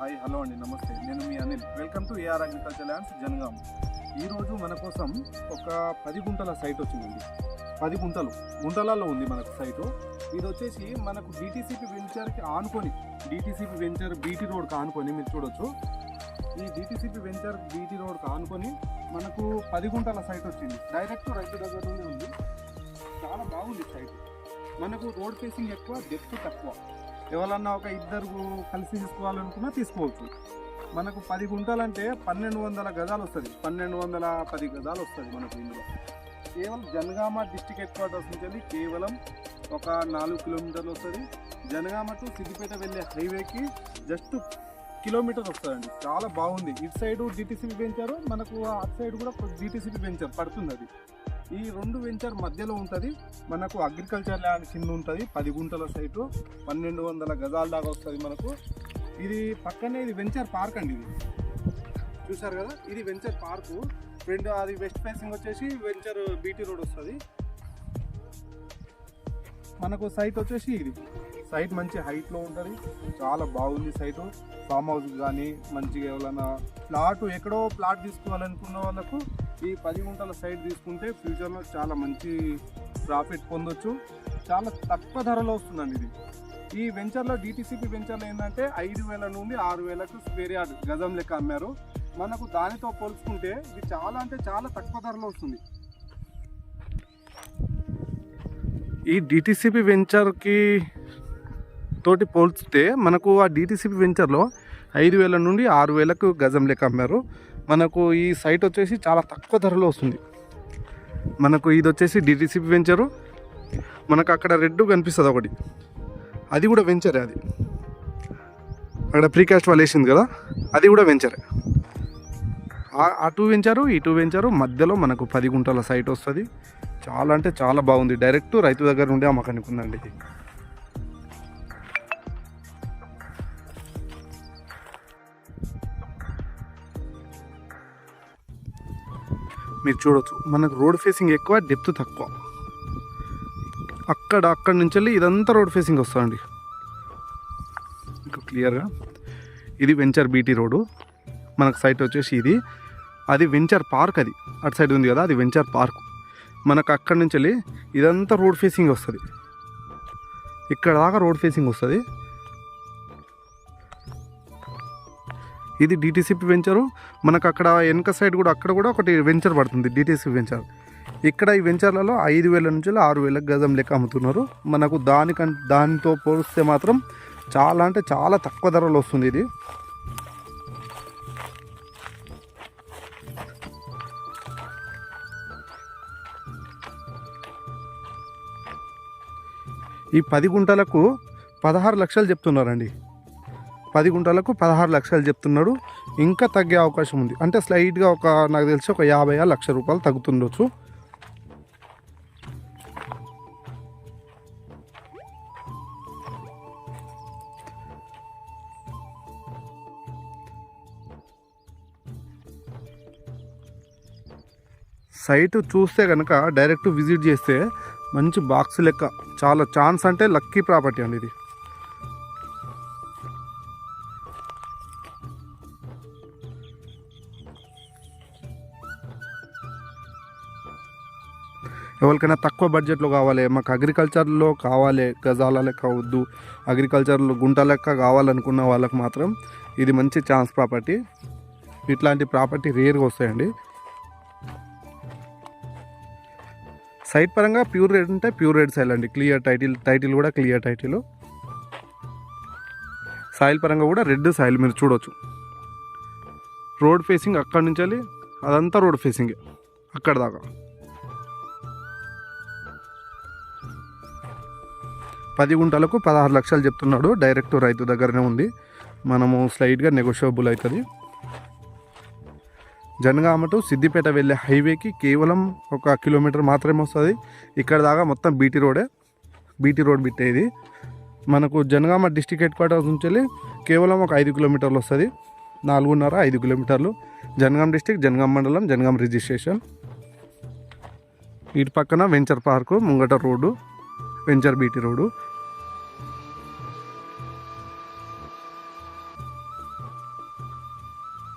Hi hello అండి నమస్తే. నేను మీ Anil. Welcome to AR agriculture lands Jangaon. ఈరోజు మన కోసం ఒక పది గుంటల సైట్ వచ్చిందండి. పది గుంటలు. గుంటలలో ఉంది మనకు సైటు. ఇది వచ్చేసి మనకు డిటీసీపీ వెంచర్కి ఆనుకొని డిటీసీపీ వెంచర్ బీటీ రోడ్కి ఆనుకొని మీరు చూడొచ్చు. ఈ డిటీసీపీ వెంచర్ బీటీ రోడ్కి ఆనుకొని మనకు పది గుంటల సైట్ వచ్చింది. డైరెక్ట్ రైతు దగ్గర నుండి ఉంది. చాలా బాగుంది సైట్. మనకు రోడ్ ఫేసింగ్ ఎక్కువ డెప్త్ తక్కువ. ఎవరన్నా ఒక ఇద్దరు కలిసి తీసుకోవాలనుకున్నా తీసుకోవచ్చు. మనకు పది గుంటలంటే పన్నెండు వందల గజాలు వస్తుంది. పన్నెండు వందల పది గజాలు వస్తుంది మనకు ఇందులో. కేవలం జనగామ డిస్టిక్ హెడ్ క్వార్టర్స్ నుంచి కేవలం ఒక నాలుగు కిలోమీటర్లు వస్తుంది. జనగామ టు సిద్దిపేట వెళ్ళే హైవేకి జస్ట్ కిలోమీటర్ వస్తుందండి. చాలా బాగుంది. ఇటు సైడ్ డిటీసీపీ పెంచారు. మనకు అటు సైడ్ కూడా డిటీసీపీ పెంచారు. పడుతుంది అది. ఈ రెండు వెంచర్ మధ్యలో ఉంటుంది. మనకు అగ్రికల్చర్ ల్యాండ్ కింద ఉంటుంది. పది గుంటల సైటు పన్నెండు వందల గజాల దాకా వస్తుంది మనకు. ఇది పక్కనే ఇది వెంచర్ పార్క్ అండి ఇది. చూసారు కదా? ఇది వెంచర్ పార్కు ఫ్రంట్ అది వెస్ట్ ఫేసింగ్ వచ్చేసి వెంచర్ బీటీ రోడ్ వస్తుంది. మనకు సైట్ వచ్చేసి ఇది. సైట్ మంచి హైట్లో ఉంటుంది. చాలా బాగుంది సైటు. ఫామ్ హౌస్ కానీ మంచిగా ఎవరైనా ప్లాట్ ఎక్కడో ప్లాట్ తీసుకోవాలనుకున్న వాళ్ళకు ఈ పది గుంటల సైట్ తీసుకుంటే ఫ్యూచర్లో చాలా మంచి ప్రాఫిట్ పొందొచ్చు. చాలా తక్కువ ధరలో వస్తుందండి ఇది. ఈ వెంచర్లో డిటీసీపీ వెంచర్లో ఏంటంటే ఐదు వేల నుండి ఆరు వేలకు స్క్వేర్ యార్డ్ గజం లెక్క అమ్మారు. మనకు దానితో పోల్చుకుంటే ఇది చాలా అంటే చాలా తక్కువ ధరలో వస్తుంది. ఈ డిటీసీపీ వెంచర్కి తోటి పోల్చితే మనకు ఆ డిటీసీపీ వెంచర్లో ఐదు వేల నుండి ఆరు వేలకు గజం లెక్క అమ్మారు. మనకు ఈ సైట్ వచ్చేసి చాలా తక్కువ ధరలో వస్తుంది. మనకు ఇది వచ్చేసి డిటీసీపీ వెంచరు. మనకు అక్కడ రెడ్ కనిపిస్తుంది ఒకటి. అది కూడా వెంచరే అది. అక్కడ ప్రీకాస్ట్ వాళ్ళు వేసింది కదా అది కూడా వెంచరే. ఆ- అటు వెంచారు ఇటు వెంచారు మధ్యలో మనకు పది గుంటల సైట్ వస్తుంది. చాలా అంటే చాలా బాగుంది. డైరెక్ట్ రైతు దగ్గర నుండి అమ్మకానికి ఉందండి మీరు చూడొచ్చు. మనకు రోడ్ ఫేసింగ్ ఎక్కువ డెప్త్ తక్కువ. అక్కడ అక్కడ నుంచి వెళ్ళి ఇదంతా రోడ్ ఫేసింగ్ వస్తుందండి. ఇంకా క్లియర్గా ఇది వెంచర్ బీటీ రోడ్డు మనకు సైట్ వచ్చేసి ఇది. అది వెంచర్ పార్క్ అది. అటు సైడ్ ఉంది కదా అది వెంచర్ పార్క్ మనకు అక్కడి నుంచి వెళ్ళి ఇదంతా రోడ్ ఫేసింగ్ వస్తుంది. ఇక్కడ దాకా రోడ్ ఫేసింగ్ వస్తుంది. ఇది డిటీసీపీ వెంచరు మనకు అక్కడ వెనక సైడ్ కూడా అక్కడ కూడా ఒకటి వెంచర్ పడుతుంది డిటీసీపీ వెంచర్ ఇక్కడ ఈ వెంచర్లలో ఐదు వేల నుంచి ఆరు వేల గజం లెక్క అమ్ముతున్నారు. మనకు దానికం దానితో పోలిస్తే మాత్రం చాలా అంటే చాలా తక్కువ ధరలో వస్తుంది ఇది. ఈ పది గుంటలకు పదహారు లక్షలు చెప్తున్నారండి. పది గుంటలకు పదహారు లక్షలు చెప్తున్నాడు. ఇంకా తగ్గే అవకాశం ఉంది. అంటే స్లైట్గా ఒక నాకు తెలిసి ఒక యాభై లక్ష రూపాయలు తగ్గుతుండొచ్చు. సైట్ చూస్తే కనుక డైరెక్ట్ విజిట్ చేస్తే మంచి బాక్స్ లెక్క. చాలా ఛాన్స్ అంటే లక్కీ ప్రాపర్టీ అండి ఇది. ఎవరికైనా తక్కువ బడ్జెట్లో కావాలి. మాకు అగ్రికల్చర్లో కావాలి. గజాల లెక్క వద్దు. అగ్రికల్చర్లో గుంట లెక్క కావాలనుకున్న వాళ్ళకు మాత్రం ఇది మంచి ఛాన్స్ ప్రాపర్టీ ఇట్లాంటి ప్రాపర్టీ రేర్గా వస్తాయండి. సైట్ పరంగా ప్యూర్ రేట్ ఉంటే ప్యూర్ రేట్ సైల్ అండి. క్లియర్ టైటిల్ టైటిల్ కూడా క్లియర్ టైటిల్ సాయిల్ పరంగా కూడా రెడ్ సాయిల్ మీరు చూడొచ్చు. రోడ్ ఫేసింగ్ అక్కడి నుంచి వెళ్ళి అదంతా రోడ్ ఫేసింగే అక్కడ దాకా. పది గుంటలకు పదహారు లక్షలు చెప్తున్నాడు. డైరెక్ట్ రైతు దగ్గరనే ఉంది. మనము స్లైడ్గా నెగోషియబుల్ అవుతుంది. జనగామ టు సిద్దిపేట వెళ్ళే హైవేకి కేవలం ఒక కిలోమీటర్ మాత్రమే వస్తుంది. ఇక్కడ దాకా మొత్తం బీటీ రోడే. బీటీ రోడ్ బిట్టే ఇది. మనకు జనగామ డిస్టిక్ హెడ్ క్వార్టర్స్ నుంచి వెళ్ళి కేవలం ఒక ఐదు కిలోమీటర్లు వస్తుంది. నాలుగున్నర ఐదు కిలోమీటర్లు. జనగాం డిస్టిక్ జనగాం మండలం జనగాం రిజిస్ట్రేషన్. ఇటు పక్కన వెంచర్ పార్కు ముంగట రోడ్డు. Venture BT road.